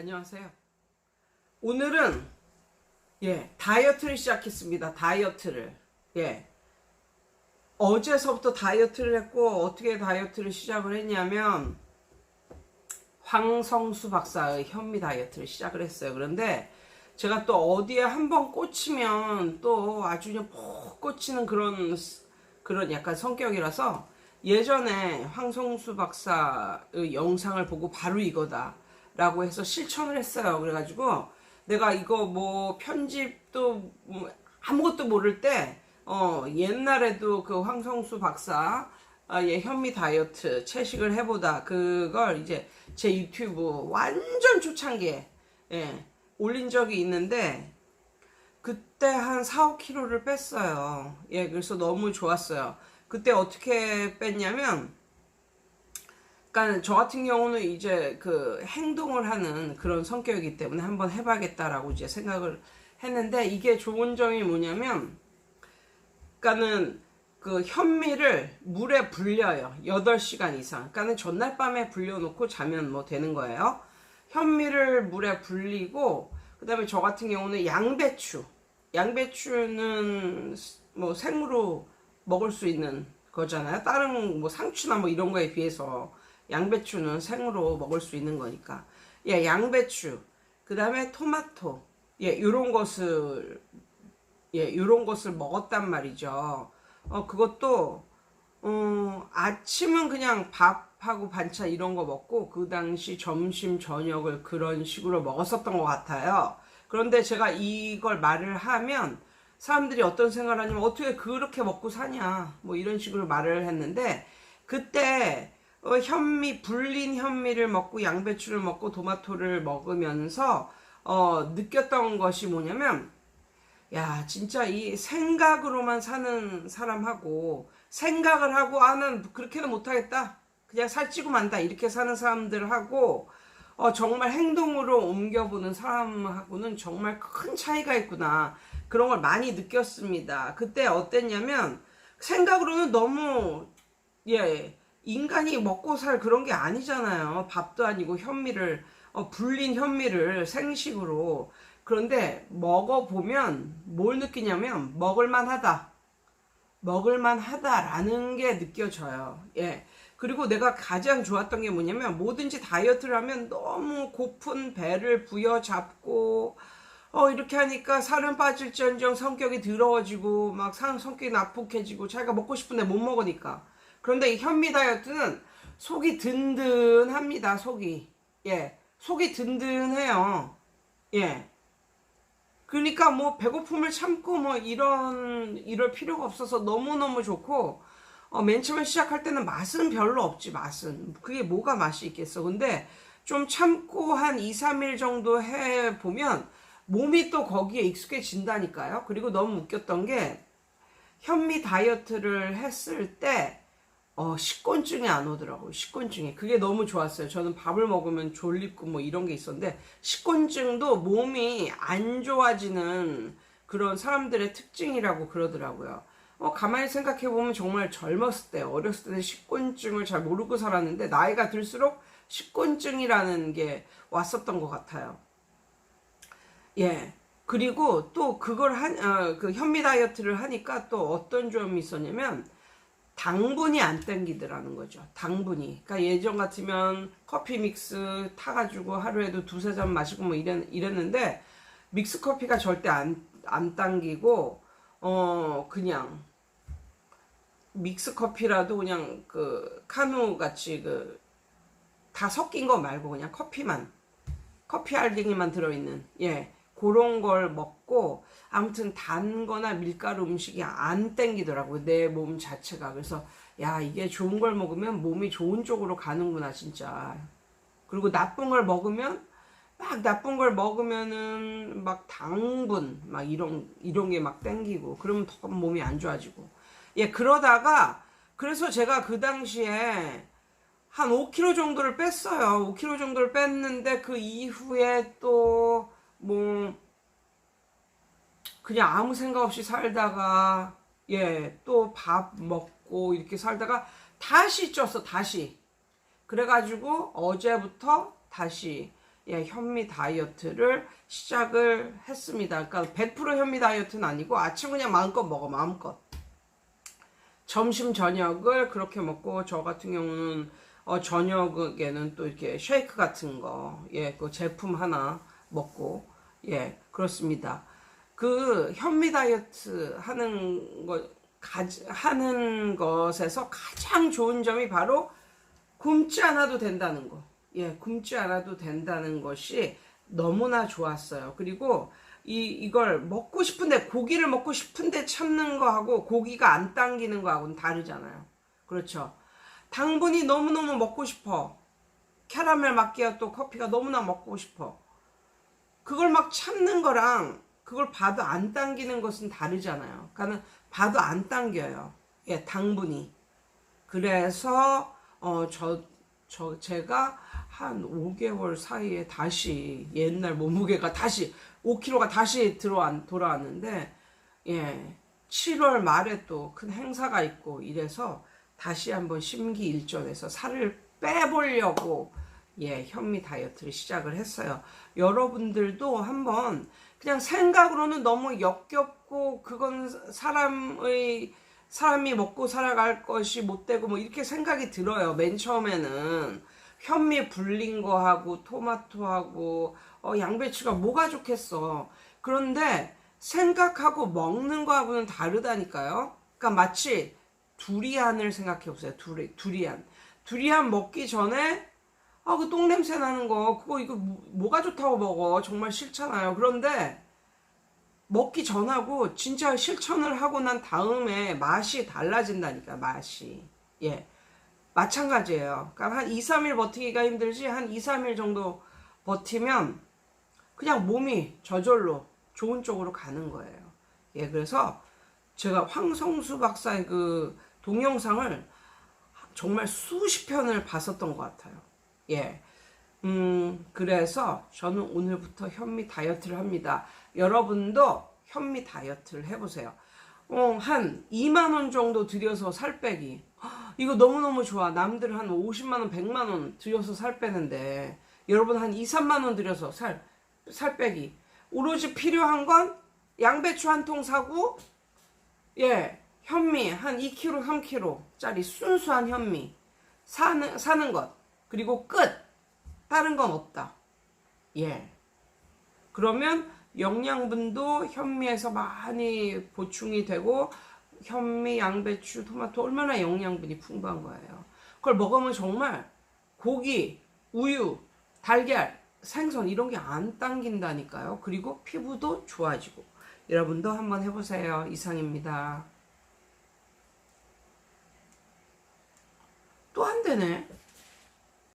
안녕하세요. 오늘은 예 다이어트를 시작했습니다. 다이어트를 예 어제서부터 다이어트를 했고 어떻게 다이어트를 시작을 했냐면 황성수 박사의 현미 다이어트를 시작을 했어요. 그런데 제가 또 어디에 한 번 꽂히면 또 아주 그냥 푹 꽂히는 그런 그런 약간 성격이라서 예전에 황성수 박사의 영상을 보고 바로 이거다 라고 해서 실천을 했어요. 그래가지고 내가 이거 뭐 편집도 뭐 아무것도 모를 때 어, 옛날에도 그 황성수 박사 아, 예, 현미 다이어트 채식을 해보다 그걸 이제 제 유튜브 완전 초창기에 예, 올린 적이 있는데 그때 한 4, 5kg를 뺐어요. 예, 그래서 너무 좋았어요. 그때 어떻게 뺐냐면, 그러니까 저 같은 경우는 이제 그 행동을 하는 그런 성격이기 때문에 한번 해봐야겠다라고 이제 생각을 했는데 이게 좋은 점이 뭐냐면, 그러니까는 그 현미를 물에 불려요. 8시간 이상. 그러니까는 전날 밤에 불려놓고 자면 뭐 되는 거예요. 현미를 물에 불리고, 그 다음에 저 같은 경우는 양배추. 양배추는 뭐 생으로 먹을 수 있는 거잖아요. 다른 뭐 상추나 뭐 이런 거에 비해서 양배추는 생으로 먹을 수 있는 거니까. 예, 양배추. 그 다음에 토마토. 예, 요런 것을, 예, 요런 것을 먹었단 말이죠. 어, 그것도, 어, 아침은 그냥 밥하고 반찬 이런 거 먹고, 그 당시 점심, 저녁을 그런 식으로 먹었었던 것 같아요. 그런데 제가 이걸 말을 하면, 사람들이 어떤 생각을 하냐면 어떻게 그렇게 먹고 사냐 뭐 이런 식으로 말을 했는데 그때 어, 현미 불린 현미를 먹고 양배추를 먹고 토마토를 먹으면서 어, 느꼈던 것이 뭐냐면 야 진짜 이 생각으로만 사는 사람하고 생각을 하고 아난 그렇게는 못하겠다 그냥 살찌고 만다 이렇게 사는 사람들하고 어, 정말 행동으로 옮겨보는 사람하고는 정말 큰 차이가 있구나. 그런 걸 많이 느꼈습니다. 그때 어땠냐면 생각으로는 너무 예 인간이 먹고 살 그런 게 아니잖아요. 밥도 아니고 현미를 어, 불린 현미를 생식으로 그런데 먹어 보면 뭘 느끼냐면 먹을만하다. 먹을만하다라는 게 느껴져요. 예. 그리고 내가 가장 좋았던 게 뭐냐면 뭐든지 다이어트를 하면 너무 고픈 배를 부여잡고 어 이렇게 하니까 살은 빠질지언정 성격이 더러워지고 막 상, 성격이 나쁘해지고 자기가 먹고 싶은데 못 먹으니까 그런데 이 현미 다이어트는 속이 든든합니다 속이. 예 속이 든든해요. 예. 그러니까 뭐 배고픔을 참고 뭐 이런 이럴 필요가 없어서 너무너무 좋고 어, 맨 처음에 시작할 때는 맛은 별로 없지 맛은. 그게 뭐가 맛이 있겠어. 근데 좀 참고 한 2, 3일 정도 해 보면 몸이 또 거기에 익숙해진다니까요. 그리고 너무 웃겼던 게 현미 다이어트를 했을 때 어, 식곤증이 안 오더라고요. 식곤증이. 그게 너무 좋았어요. 저는 밥을 먹으면 졸립고 뭐 이런 게 있었는데 식곤증도 몸이 안 좋아지는 그런 사람들의 특징이라고 그러더라고요. 어, 가만히 생각해 보면 정말 젊었을 때, 어렸을 때는 식곤증을 잘 모르고 살았는데 나이가 들수록 식곤증이라는 게 왔었던 것 같아요. 예. 그리고 또 그걸 한, 어, 그 현미 다이어트를 하니까 또 어떤 점이 있었냐면, 당분이 안 땡기더라는 거죠. 당분이. 그러니까 예전 같으면 커피 믹스 타가지고 하루에도 두세 잔 마시고 뭐 이랬, 이랬는데, 믹스 커피가 절대 안, 안 당기고, 어, 그냥, 믹스 커피라도 그냥 그 카누 같이 그 다 섞인 거 말고 그냥 커피만 커피 알갱이만 들어있는 예 그런 걸 먹고 아무튼 단 거나 밀가루 음식이 안 땡기더라고요 내 몸 자체가. 그래서 야 이게 좋은 걸 먹으면 몸이 좋은 쪽으로 가는구나 진짜. 그리고 나쁜 걸 먹으면 막 나쁜 걸 먹으면은 막 당분 막 이런 이런 게 막 땡기고 그러면 더 몸이 안 좋아지고. 예 그러다가 그래서 제가 그 당시에 한 5kg 정도를 뺐어요. 5kg 정도를 뺐는데 그 이후에 또 뭐 그냥 아무 생각 없이 살다가 예 또 밥 먹고 이렇게 살다가 다시 쪘어 다시 그래가지고 어제부터 다시 예, 현미 다이어트를 시작을 했습니다. 그러니까 100% 현미 다이어트는 아니고 아침 그냥 마음껏 먹어, 마음껏. 점심 저녁을 그렇게 먹고 저 같은 경우는 어, 저녁에는 또 이렇게 쉐이크 같은 거, 예, 그 제품 하나 먹고, 예, 그렇습니다. 그 현미 다이어트 하는 거, 가, 하는 것에서 가장 좋은 점이 바로 굶지 않아도 된다는 거. 예, 굶지 않아도 된다는 것이 너무나 좋았어요. 그리고 이, 이걸 먹고 싶은데, 고기를 먹고 싶은데 참는 거하고 고기가 안 당기는 거하고는 다르잖아요. 그렇죠. 당분이 너무너무 먹고 싶어. 캐러멜 마끼아또 커피가 너무나 먹고 싶어. 그걸 막 참는 거랑 그걸 봐도 안 당기는 것은 다르잖아요. 그러니까 봐도 안 당겨요. 예, 당분이. 그래서 어 저 저 제가 한 5개월 사이에 다시 옛날 몸무게가 다시 5kg가 다시 들어왔 돌아왔는데 예. 7월 말에 또 큰 행사가 있고 이래서 다시 한번 심기일전해서 살을 빼보려고 예, 현미 다이어트를 시작을 했어요. 여러분들도 한번 그냥 생각으로는 너무 역겹고 그건 사람의 사람이 먹고 살아갈 것이 못 되고 뭐 이렇게 생각이 들어요. 맨 처음에는 현미 불린 거하고 토마토하고 어, 양배추가 뭐가 좋겠어. 그런데 생각하고 먹는 거하고는 다르다니까요. 그러니까 마치 두리안을 생각해 보세요. 두리, 두리안. 두리안 먹기 전에 아, 그 똥냄새 나는 거, 그거, 이거, 뭐- 뭐가 좋다고 먹어. 정말 싫잖아요. 그런데, 먹기 전하고, 진짜 실천을 하고 난 다음에 맛이 달라진다니까, 맛이. 예. 마찬가지예요. 그러니까 한 2, 3일 버티기가 힘들지, 한 2, 3일 정도 버티면, 그냥 몸이 저절로 좋은 쪽으로 가는 거예요. 예, 그래서, 제가 황성수 박사의 그 동영상을 정말 수십 편을 봤었던 것 같아요. 예. 음, 그래서 저는 오늘부터 현미 다이어트를 합니다. 여러분도 현미 다이어트를 해보세요. 어, 한 2만원 정도 들여서 살 빼기. 헉, 이거 너무너무 좋아. 남들 한 50만원, 100만원 들여서 살 빼는데, 여러분 한 2, 3만원 들여서 살, 살 빼기. 오로지 필요한 건 양배추 한 통 사고, 예, 현미 한 2kg, 3kg 짜리 순수한 현미 사는, 사는 것. 그리고 끝! 다른 건 없다. 예. 그러면 영양분도 현미에서 많이 보충이 되고, 현미, 양배추, 토마토 얼마나 영양분이 풍부한 거예요. 그걸 먹으면 정말 고기, 우유, 달걀, 생선 이런 게 안 당긴다니까요. 그리고 피부도 좋아지고. 여러분도 한번 해보세요. 이상입니다. 또 안 되네.